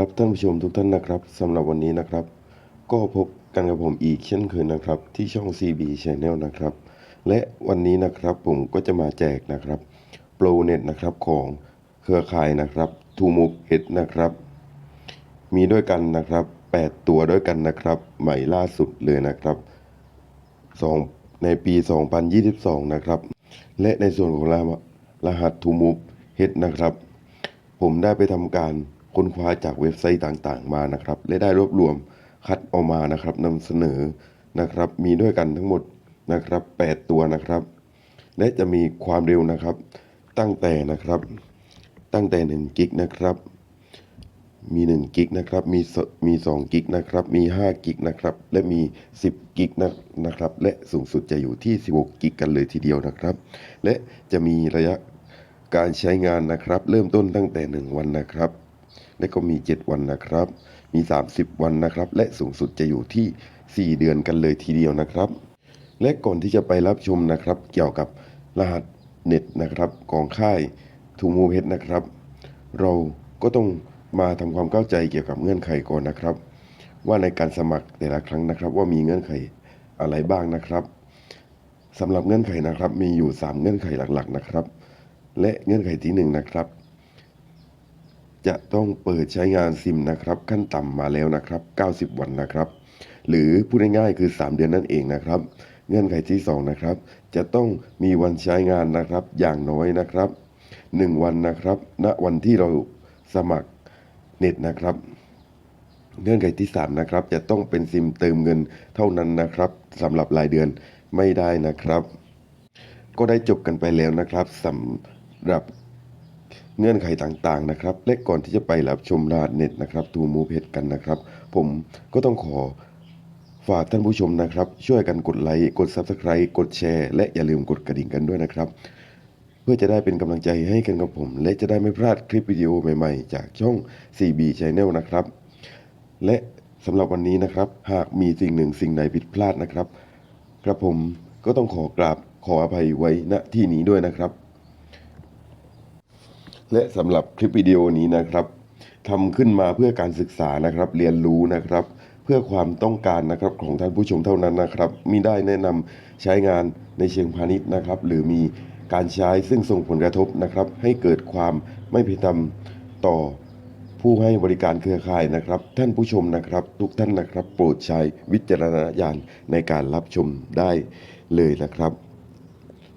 ครับท่านผู้ชมทุกท่านนะครับสำหรับวันนี้นะครับ ก็พบกันกับผมอีกเช่นเคยนะครับ ที่ช่อง CB Channel นะครับ และวันนี้นะครับผมก็จะมาแจกนะครับโปรเน็ตนะครับของเครือข่ายนะครับทูมุกเฮดนะครับ มีด้วยกันนะครับ 8 ตัวด้วยกันนะครับ ใหม่ล่าสุดเลยนะครับสองในปี 2022 นะครับ และในส่วนของรหัสรหัสทูมุกเฮดนะครับ ผมได้ไปทำการ ค้นคว้าจากเว็บไซต์ต่างๆ มานะครับ และได้รวบรวมคัดออกมานะครับนำเสนอนะครับ มีด้วยกันทั้งหมดนะครับ 8 ตัวนะครับ และจะมีความเร็วนะครับ ตั้งแต่นะครับ ตั้งแต่1กิกนะครับ มี1กิกนะครับ มีมี2กิกนะครับ มี5กิกนะครับ และมี 10กิกนะนะครับ และสูงสุดจะอยู่ที่ 16กิกกันเลยทีเดียวนะครับ และจะมีระยะการใช้งานนะครับ เริ่มต้นตั้งแต่ 1 วันนะครับ และก็มี 7 วันนะครับ มี 30 วันนะครับ และสูงสุดจะอยู่ที่ 4 เดือนกันเลยทีเดียวนะครับ และก่อนที่จะไปรับชมนะครับ เกี่ยวกับรหัสเน็ตนะครับของค่ายทูมูเพชรนะครับ เราก็ต้องมาทำความเข้าใจเกี่ยวกับเงื่อนไขก่อนนะครับ ว่าในการสมัครแต่ละครั้งนะครับ ว่ามีเงื่อนไขอะไรบ้างนะครับสำหรับเงื่อนไขนะครับ มีอยู่ 3 เงื่อนไขหลักๆนะครับ และเงื่อนไขที่1นะครับ จะต้องเปิดใช้งานซิมนะครับ ขั้นต่ำมาแล้วนะครับ 90 วันนะครับ หรือพูดง่ายๆคือ 3 เดือนนั่นเองนะครับ เงื่อนไขที่2นะครับ จะต้องมีวันใช้งานนะครับ อย่างน้อยนะครับ 1 วันนะครับณวันที่เราสมัครเน็ตนะครับ เงื่อนไขที่3นะครับ จะต้องเป็นซิมเติมเงินเท่านั้นนะครับสำหรับรายเดือนไม่ได้นะครับ ก็ได้จบกันไปแล้วนะครับสำหรับ เงื่อนไขต่างๆนะครับ และก่อนที่จะไปรับชมรหัสเน็ตนะครับทูมูเพจกันนะครับ ผมก็ต้องขอฝากท่านผู้ชมนะครับ ช่วยกันกดไลค์กด Subscribe กดแชร์และอย่าลืมกดกระดิ่งกันด้วยนะครับ เพื่อจะได้เป็นกำลังใจให้กันกับผม และจะได้ไม่พลาดคลิปวิดีโอใหม่ๆ จากช่อง CB Channel นะครับ และสำหรับวันนี้นะครับ หากมีสิ่งหนึ่งสิ่งใดผิดพลาดนะครับกระผมก็ต้องขอกราบขออภัยไว้ณที่นี้ด้วยนะครับ และสำหรับคลิปวิดีโอนี้นะครับทำขึ้นมาเพื่อการศึกษานะครับ เรียนรู้นะครับ เพื่อความต้องการนะครับของท่านผู้ชมเท่านั้นนะครับมิได้แนะนำใช้งานในเชิงพาณิชย์นะครับ หรือมีการใช้ซึ่งส่งผลกระทบนะครับ ให้เกิดความไม่เป็นธรรมต่อผู้ให้บริการเครือข่ายนะครับ ท่านผู้ชมนะครับ ทุกท่านนะครับ โปรดใช้วิจารณญาณในการรับชมได้เลยนะครับ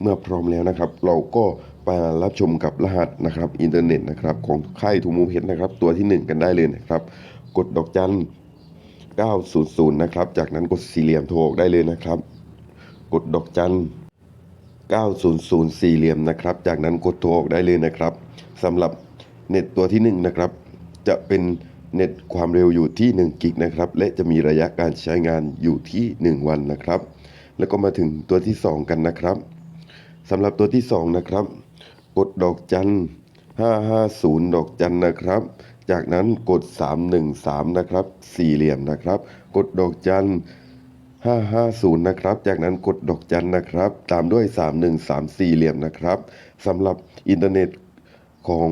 เมื่อพร้อมแล้วนะครับ เราก็ ไปรับชมกับรหัสนะครับอินเทอร์เน็ตนะครับของค่ายทูมูเพชรนะครับตัวที่ 1 กันได้เลยนะครับ กดดอกจัน 900 นะครับ จากนั้นกดสี่เหลี่ยมโทรออกได้เลยนะครับ กดดอกจัน 900 สี่เหลี่ยมนะครับ จากนั้นกดโทรออกได้เลยนะครับสำหรับเน็ตตัวที่ 1 นะครับ จะเป็นเน็ตความเร็วอยู่ที่1กิกนะครับและจะมีระยะการใช้งานอยู่ที่ 1 วันนะครับ แล้วก็มาถึงตัวที่ 2 กันนะครับสำหรับตัวที่ 2 นะครับ กดดอกจัน550 ดอกจันนะครับ จากนั้นกด 313 นะครับ สี่เหลี่ยมนะครับ กดดอกจัน550 นะครับ จากนั้นกดดอกจันนะครับ ตามด้วย 313 สี่เหลี่ยมนะครับสำหรับอินเทอร์เน็ตของ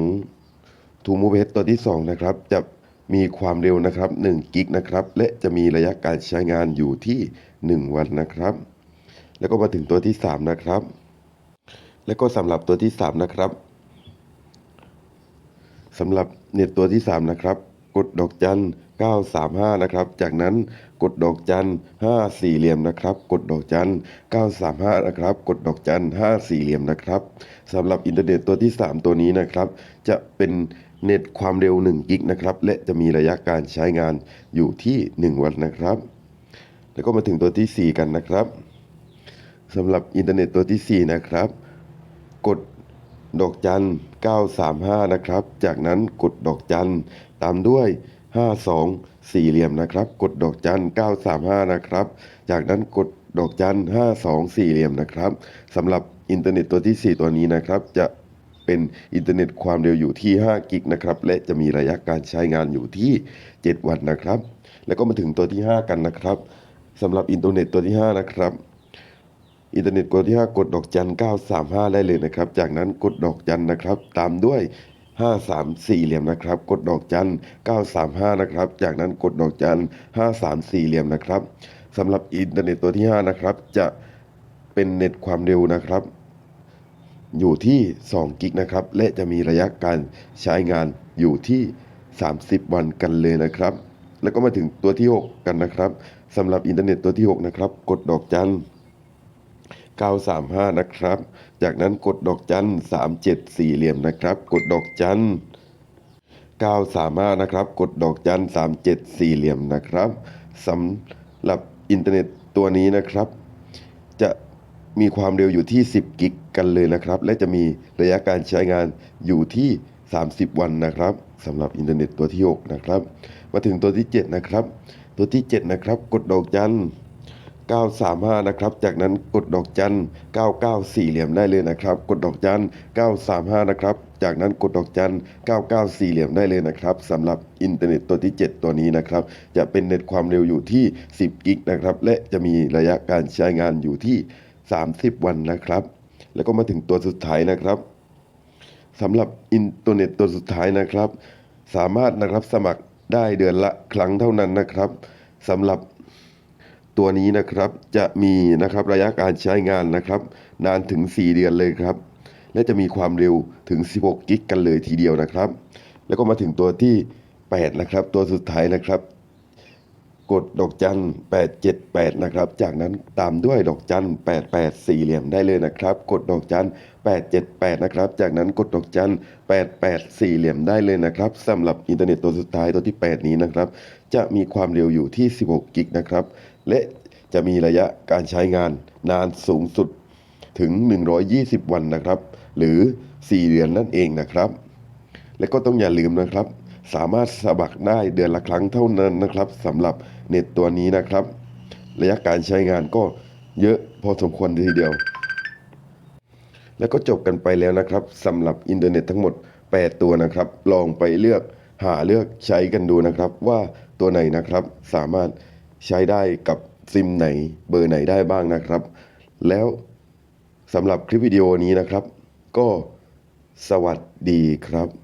ทูมูเ e ตัวที่ 2 นะครับ จะมีความเร็วนะครับ1กิกนะครับ และจะมีระยะการใช้งานอยู่ที่ 1 วันนะครับ แล้วก็มาถึงตัวที่ 3 นะครับ แล้วก็สำหรับตัวที่ 3 นะครับสำหรับเน็ตตัวที่ 3 นะครับ กดดอกจัน 935 นะครับ จากนั้นกดดอกจัน 5 สี่เหลี่ยมนะครับ กดดอกจัน 935 นะครับ กดดอกจัน 5 สี่เหลี่ยมนะครับสำหรับอินเทอร์เน็ตตัวที่ 3 ตัวนี้นะครับ จะเป็นเน็ตความเร็ว 1 กิกนะครับ และจะมีระยะการใช้งานอยู่ที่ 1 วันนะครับ แล้วก็มาถึงตัวที่ 4 กันนะครับสำหรับอินเทอร์เน็ตตัวที่ 4 นะครับ กดดอกจัน 935 นะครับ จากนั้นกดดอกจัน ตามด้วย 52 สี่เหลี่ยมนะครับ กดดอกจัน 935 นะครับ จากนั้นกดดอกจัน 52 สี่เหลี่ยมนะครับสำหรับอินเทอร์เน็ตตัวที่ 4 ตัวนี้นะครับ จะเป็นอินเทอร์เน็ตความเร็วอยู่ที่ 5 กิกนะครับ และจะมีระยะการใช้งานอยู่ที่ 7 วันนะครับ แล้วก็มาถึงตัวที่ 5 กันนะครับสำหรับอินเทอร์เน็ตตัวที่ 5 นะครับ อินเทอร์เน็ตกดที่ 5 กดดอกจัน 935 ได้เลยนะครับ จากนั้นกดดอกจันนะครับ ตามด้วย 53สี่เหลี่ยมนะครับ กดดอกจัน 935 นะครับ จากนั้นกดดอกจัน 53สี่เหลี่ยมนะครับสำหรับอินเทอร์เน็ตตัวที่ 5 นะครับ จะเป็นเน็ตความเร็วนะครับ อยู่ที่ 2 กิกนะครับ และจะมีระยะการใช้งานอยู่ที่ 30 วันกันเลยนะครับ แล้วก็มาถึงตัวที่ 6 กันนะครับสำหรับอินเทอร์เน็ตตัวที่ 6 นะครับ กดดอกจัน 935 นะครับ จากนั้นกดดอกจัน37สี่เหลี่ยมนะครับ กดดอกจัน935 นะครับ กดดอกจัน37สี่เหลี่ยมนะครับสำหรับอินเทอร์เน็ตตัวนี้นะครับ จะมีความเร็วอยู่ที่ 10 กิกกันเลยนะครับ และจะมีระยะการใช้งานอยู่ที่ 30 วันนะครับสำหรับอินเทอร์เน็ตตัวที่ 6 นะครับ มาถึงตัวที่ 7 นะครับ ตัวที่ 7 นะครับ กดดอกจัน 935 นะครับ จากนั้นกดดอกจัน 99 สี่เหลี่ยมได้เลยนะครับ กดดอกจัน 935 นะครับ จากนั้นกดดอกจัน 99 สี่เหลี่ยมได้เลยนะครับสำหรับอินเทอร์เน็ตตัวที่ 7 ตัวนี้นะครับ จะเป็นเน็ตความเร็วอยู่ที่ 10 กิกนะครับ และจะมีระยะการใช้งานอยู่ที่ 30 วันนะครับ แล้วก็มาถึงตัวสุดท้ายนะครับสำหรับอินเทอร์เน็ตตัวสุดท้ายนะครับ สามารถนะครับสมัครได้เดือนละครั้งเท่านั้นนะครับสำหรับ ตัวนี้นะครับจะมีนะครับระยะการใช้งานนะครับนานถึง 4 เดือนเลยครับ และจะมีความเร็วถึง 16 กิกกันเลยทีเดียวนะครับ แล้วก็มาถึงตัวที่ 8 นะครับ ตัวสุดท้ายนะครับ กดดอกจัน 878 นะครับ จากนั้นตามด้วยดอกจัน 88 สี่เหลี่ยมได้เลยนะครับ กดดอกจัน 878 นะครับ จากนั้นกดดอกจัน 88 สี่เหลี่ยมได้เลยนะครับสำหรับอินเทอร์เน็ตตัวสุดท้ายตัวที่ 8 นี้นะครับ จะมีความเร็วอยู่ที่ 16 กิกนะครับ และจะมีระยะการใช้งานนานสูงสุดถึง 120 วันนะครับ หรือ 4 เดือนนั่นเองนะครับ และก็ต้องอย่าลืมนะครับ สามารถสมัครได้เดือนละครั้งเท่านั้นนะครับสำหรับเน็ตตัวนี้นะครับ ระยะการใช้งานก็เยอะพอสมควรทีเดียว แล้วก็จบกันไปแล้วนะครับสำหรับอินเทอร์เน็ตทั้งหมด 8 ตัวนะครับ ลองไปเลือกหาเลือกใช้กันดูนะครับ ว่าตัวไหนนะครับสามารถ ใช้ได้กับซิมไหนเบอร์ไหนได้บ้างนะครับ แล้วสำหรับคลิปวิดีโอนี้นะครับ ก็สวัสดีครับ